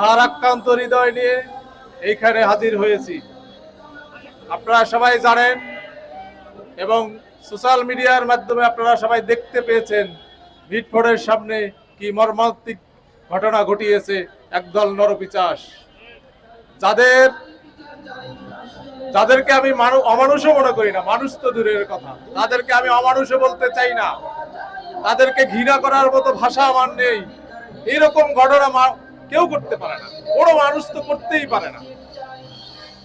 ভারাক্রান্ত হৃদয় নিয়ে এইখানে হাজির হয়েছি। আপনারা সবাই জানেন এবং সোশ্যাল মিডিয়ার মাধ্যমে আপনারা সবাই দেখতে পেয়েছেন মিটফোর্ডের সামনে কি মর্মান্তিক ঘটনা ঘটিয়েছে একদল নরপিচাস। যাদের যাদেরকে আমি মানু অমানুষও মনে করি না, মানুষ তো দূরের কথা। তাদেরকে আমি অমানুষও বলতে চাই না। তাদেরকে ঘৃণা করার মতো ভাষা আমার নেই। এইরকম ঘটনা কেউ করতে পারে না। কোনো মানুষ তো করতেই পারে না।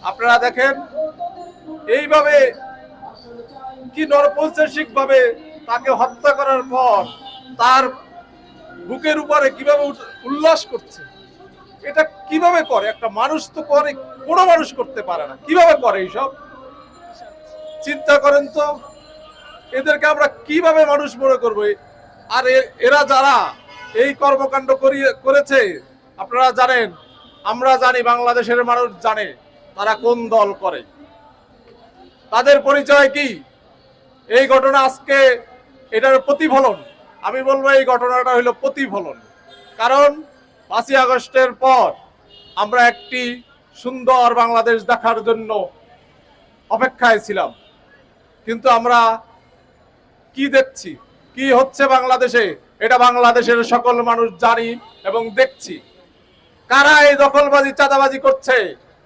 আপনারা দেখেন, এইভাবে কি নরপৈশাসিক ভাবে তাকে হত্যা করার পর তার বুকের উপরে কীভাবে উল্লাস করছে, এটা কীভাবে করে? একটা মানুষ তো করে, কোনো মানুষ করতে পারে না। কীভাবে করে এইসব? চিন্তা করেন তো, এদেরকে আমরা কীভাবে মানুষ মনে করব? আর এরা যারা এই কর্মকাণ্ড করিয়ে করেছে আপনারা জানেন, আমরা জানি বাংলাদেশের মানুষ জানে তারা কোন দল করে। তাদের পরিচয় কি? এই ঘটনা আজকে এটার প্রতিফলন। আমি বলব এই ঘটনাটা হলো প্রতিফলন। কারণ পাঁচই আগস্টের পর আমরা একটি সুন্দর বাংলাদেশ দেখার জন্য অপেক্ষায় ছিলাম। কিন্তু আমরা কি দেখছি? কি হচ্ছে বাংলাদেশে? এটা বাংলাদেশের সকল মানুষ জানি এবং দেখছি। কারা এই দখলবাজি, চাঁদাবাজি করছে?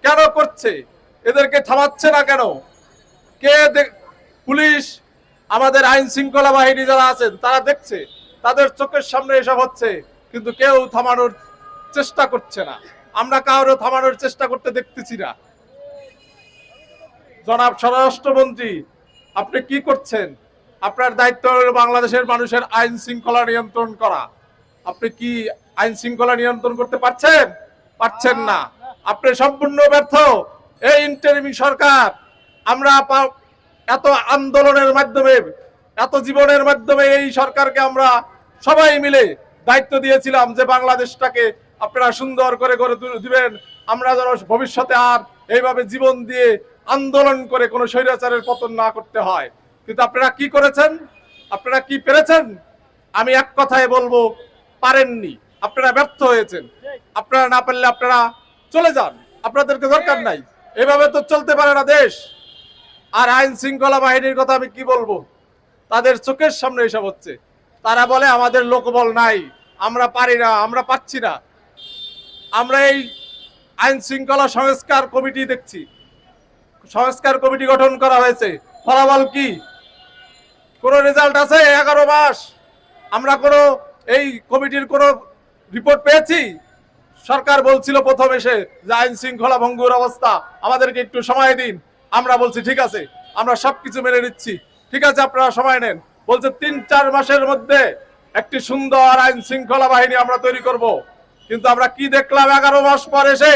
কেন করছে? এদেরকে থামাচ্ছে না কেন? কে পুলিশ, আমাদের আইন শৃঙ্খলা বাহিনী যারা আছেন, তারা দেখছে, তাদের চোখের সামনে এসব হচ্ছে, কিন্তু কেউ থামানোর চেষ্টা করছে না। আমরা কারও থামানোর চেষ্টা করতে দেখতেছি না। জনাব স্বরাষ্ট্রমন্ত্রী, আপনি কি করছেন? আপনার দায়িত্ব বাংলাদেশের মানুষের আইন শৃঙ্খলা নিয়ন্ত্রণ করা। আপনি কি আইন শৃঙ্খলা নিয়ন্ত্রণ করতে পারছেন? পারছেন না। আপনি সম্পূর্ণ ব্যর্থ। এই ইন্টারিমি সরকার, আমরা এত আন্দোলনের মাধ্যমে, এত জীবনের মাধ্যমে এই সরকারকে আমরা সবাই মিলে দায়িত্ব দিয়েছিলাম যে বাংলাদেশটাকে আপনারা সুন্দর করে গড়ে দিবেন আমরা যেন ভবিষ্যতে আর এইভাবে জীবন দিয়ে আন্দোলন করে কোনো স্বৈরাচারের পতন না করতে হয়। কিন্তু আপনারা কি করেছেন? আপনারা কি পেরেছেন? আমি এক কথায় বলব, পারেননি। আপনারা ব্যর্থ হয়েছেন। আপনারা না পারলে আপনারা চলে যান। আপনাদেরকে দরকার নাই। এভাবে তো চলতে পারে না দেশ। আর আইন শৃঙ্খলা বাহিনীর কথা আমি কি বলব? তাদের চোখের সামনে এসব হচ্ছে। তারা বলে, আমাদের লোকবল নাই। আমরা পারি না, আমরা পাচ্ছি না। আমরা এই আইন শৃঙ্খলা সংস্কার কমিটি দেখছি। সংস্কার কমিটি গঠন করা হয়েছে। ফলাফল কি? কোনো রেজাল্ট আছে এগারো মাস? আমরা কোনো এই কমিটির কোনো রিপোর্ট পেয়েছি। সরকার বলছিল প্রথম এসে যে আইন শৃঙ্খলা ভঙ্গুর অবস্থা আমাদেরকে একটু সময় দিন। আমরা বলছি ঠিক আছে আমরা সবকিছু মেনে নিচ্ছি। ঠিক আছে আপনারা সময় নেন। বলছে তিন চার মাসের মধ্যে একটি সুন্দর আইন শৃঙ্খলা বাহিনী আমরা তৈরি করব। কিন্তু আমরা কি দেখলাম এগারো মাস পর এসে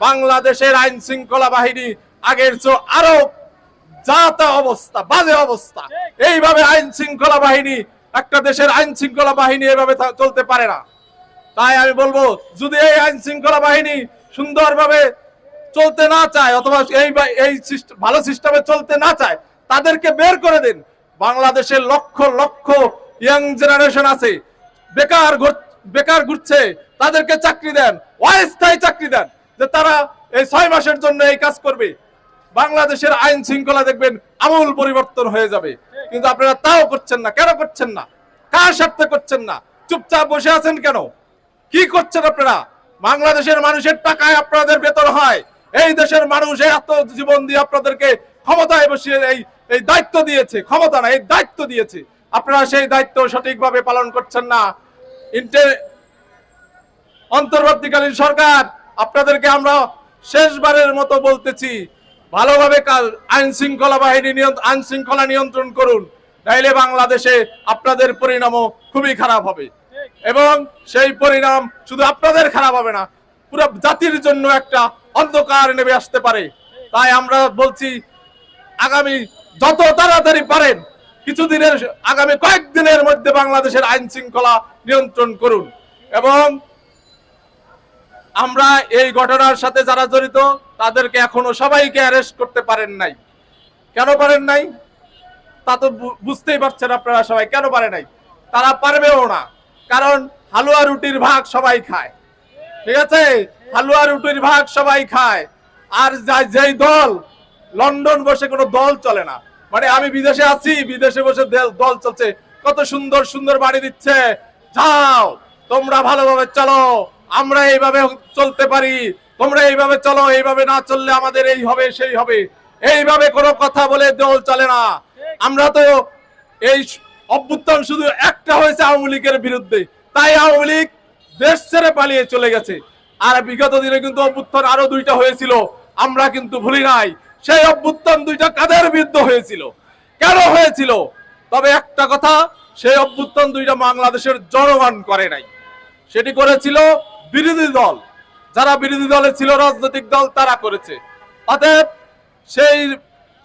বাংলাদেশের আইন শৃঙ্খলা বাহিনী আগের চেয়ে আরও যাতা অবস্থা বাজে অবস্থা। এইভাবে আইন শৃঙ্খলা বাহিনী একটা দেশের আইন শৃঙ্খলা বাহিনী এভাবে চলতে পারে না। তাই আমি বলব, যদি এই আইন শৃঙ্খলা বাহিনী সুন্দরভাবে চলতে না চায়, অথবা এই এই ভালো সিস্টেমে চলতে না চায়, তাদেরকে বের করে দিন। বাংলাদেশের লক্ষ লক্ষ ইয়াং জেনারেশন আছে, বেকার বেকার ঘুরছে, তাদেরকে চাকরি দেন, অস্থায়ী চাকরি দেন, যে তারা এই ছয় মাসের জন্য এই কাজ করবে। বাংলাদেশের আইন শৃঙ্খলা দেখবেন আমূল পরিবর্তন হয়ে যাবে। কিন্তু আপনারা তাও করছেন না, কেন করছেন না? কার স্বার্থে করছেন না? চুপচাপ বসে আছেন কেন? কি করছেন আপনারা? বাংলাদেশের মানুষের টাকায় আপনাদের বেতন হয়। এই দেশের মানুষ এত জীবন দিয়ে আপনাদেরকে ক্ষমতায় বসিয়ে এই এই দায়িত্ব দিয়েছে। ক্ষমতা না, এই দায়িত্ব দিয়েছে। আপনারা সেই দায়িত্ব সঠিকভাবে পালন করছেন না। অন্তর্বর্তীকালীন সরকার, আপনাদেরকে আমরা শেষবারের মতো বলতেছি, ভালোভাবে কাল আইন শৃঙ্খলা বাহিনী নিয়ন্ত্রণ, আইন শৃঙ্খলা নিয়ন্ত্রণ করুন। তাইলে বাংলাদেশে আপনাদের পরিণামও খুবই খারাপ হবে। এবং সেই পরিণাম শুধু আপনাদের খারাপ হবে না, পুরো জাতির জন্য একটা অন্ধকার নেমে আসতে পারে। তাই আমরা বলছি, আগামী যত তাড়াতাড়ি পারেন, কিছুদিনের, আগামী কয়েকদিনের মধ্যে বাংলাদেশের আইন শৃঙ্খলা নিয়ন্ত্রণ করুন। এবং আমরা এই ঘটনার সাথে যারা জড়িত, তাদেরকে এখনও সবাইকে অ্যারেস্ট করতে পারেন নাই। কেন পারেন নাই? তা তো বুঝতেই পারছেন আপনারা সবাই, কেন পারে নাই? তারা পারবেও না। কারণ হালুয়া রুটির ভাগ সবাই খায়। ঠিক আছে? হালুয়া রুটির ভাগ সবাই খায়। আর যেই দল, লন্ডন বসে কোনো দল চলে না। মানে আমি বিদেশে আছি, বিদেশে বসে দল চলছে। কত সুন্দর সুন্দর বাড়ি দিচ্ছে। যাও, তোমরা ভালোভাবে চলো। আমরা এইভাবে চলতে পারি। তোমরা এইভাবে চলো, এইভাবে না চললে আমাদের এই হবে, সেই হবে। এইভাবে কোনো কথা বলে দল চলে না। আমরা তো এই অভ্যুত্থান শুধু একটা হয়েছে আওয়ামী লীগের বিরুদ্ধে। তাই আওয়ামী লীগ দেশ ছেড়ে পালিয়ে চলে গেছে। আর বিগত দিনে কিন্তু অভ্যুত্থান আরও দুইটা হয়েছিল। আমরা কিন্তু ভুলি নাই, সেই অভ্যুত্থান দুইটা কাদের বিরুদ্ধে হয়েছিল? কেন হয়েছিল? তবে একটা কথা, সেই অভ্যুত্থান দুইটা বাংলাদেশের জনগণ করে নাই। সেটি করেছিল বিরোধী দল। যারা বিরোধী দলে ছিল, রাজনৈতিক দল, তারা করেছে। অতএব সেই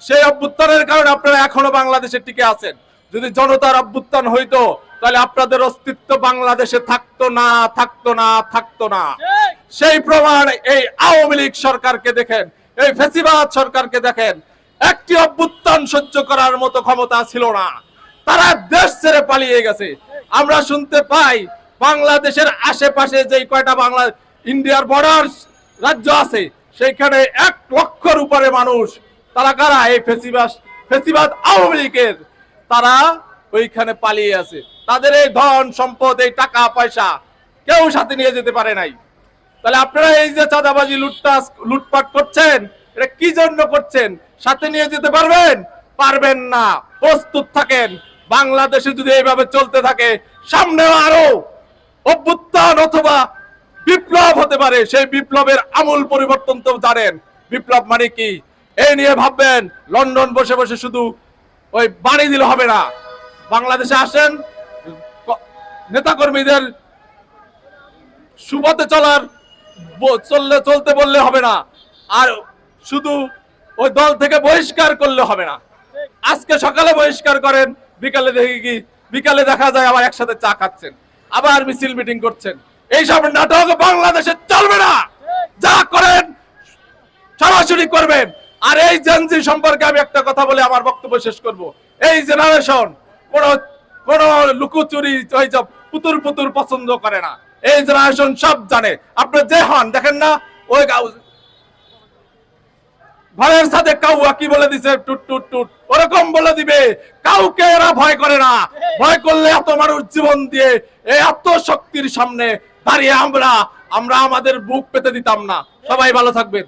সেই অভ্যুত্থানের কারণে আপনারা এখনও বাংলাদেশে টিকে আছেন। যদি জনতার অভ্যুত্থান হইতো, তাহলে আপনাদের অস্তিত্ব বাংলাদেশে থাকতো না থাকতো না থাকতো না। সেই প্রমাণ এই আওয়ামী লীগ সরকারকে দেখেন, এই ফেসিবাদ সরকারকে দেখেন, একটি অভ্যুত্থান সহ্য করার মতো ক্ষমতা ছিল না। তারা দেশ ছেড়ে পালিয়ে গেছে। আমরা শুনতে পাই, বাংলাদেশের আশেপাশে যে কয়টা বাংলা, ইন্ডিয়ার বর্ডার রাজ্য আছে, সেইখানে এক লক্ষর উপরে মানুষ, তারা কারা? এই ফেসিবাদ ফেসিবাদ আওয়ামী লীগের। তারা ওইখানে পালিয়ে আছে। তাদের এই ধন সম্পদ, এই টাকা, পয়সা কেউ সাথে নিয়ে যেতে পারে নাই। তাহলে আপনারা এই যে চাঁদাবাজি লুটপাট লুটপাট করছেন, এটা কি জন্য করছেন? সাথে নিয়ে যেতে পারবেন? পারবেন না। প্রস্তুত থাকেন। বাংলাদেশে যদি এইভাবে চলতে থাকে, সামনেও আরও অভ্যুত্থান অথবা বিপ্লব হতে পারে। সেই বিপ্লবের আমূল পরিবর্তন তো জানেন। বিপ্লব মানে কি? এই নিয়ে ভাববেন, লন্ডন বসে বসে শুধু ওই বাড়ি দিলে হবে না। বাংলাদেশে আসেন নেতাকর্মীদের সুপথে চলার চললে চলতে বললে হবে না। আর শুধু ওই দল থেকে বহিষ্কার করলে হবে না। আজকে সকালে বহিষ্কার করেন, বিকালে দেখি কি, বিকালে দেখা যায় আবার একসাথে চা খাচ্ছেন, আবার মিছিল মিটিং করছেন। এইসব নাটক বাংলাদেশে চলবে না। যা করেন, সরাসরি করবেন। আর এই জেনজি সম্পর্কে আমি একটা কথা বলে আমার বক্তব্য শেষ করব। এই জেনারেশন কোন কোন লুকোচুরি পুতুর পুতুর পছন্দ করে না। এই জেনারেশন সব জানে। আপনি যে হন, দেখেন না, ওই ঘরের সাথে কাউয়া কি বলে দিছে, টুট টুট টুট। ওরকম বলে দিবে, কাউকে এরা ভয় করে না। ভয় করলে এত মানুষ জীবন দিয়ে এই এত শক্তির সামনে দাঁড়িয়ে আমরা আমরা আমাদের বুক পেতে দিতাম না। সবাই ভালো থাকবেন।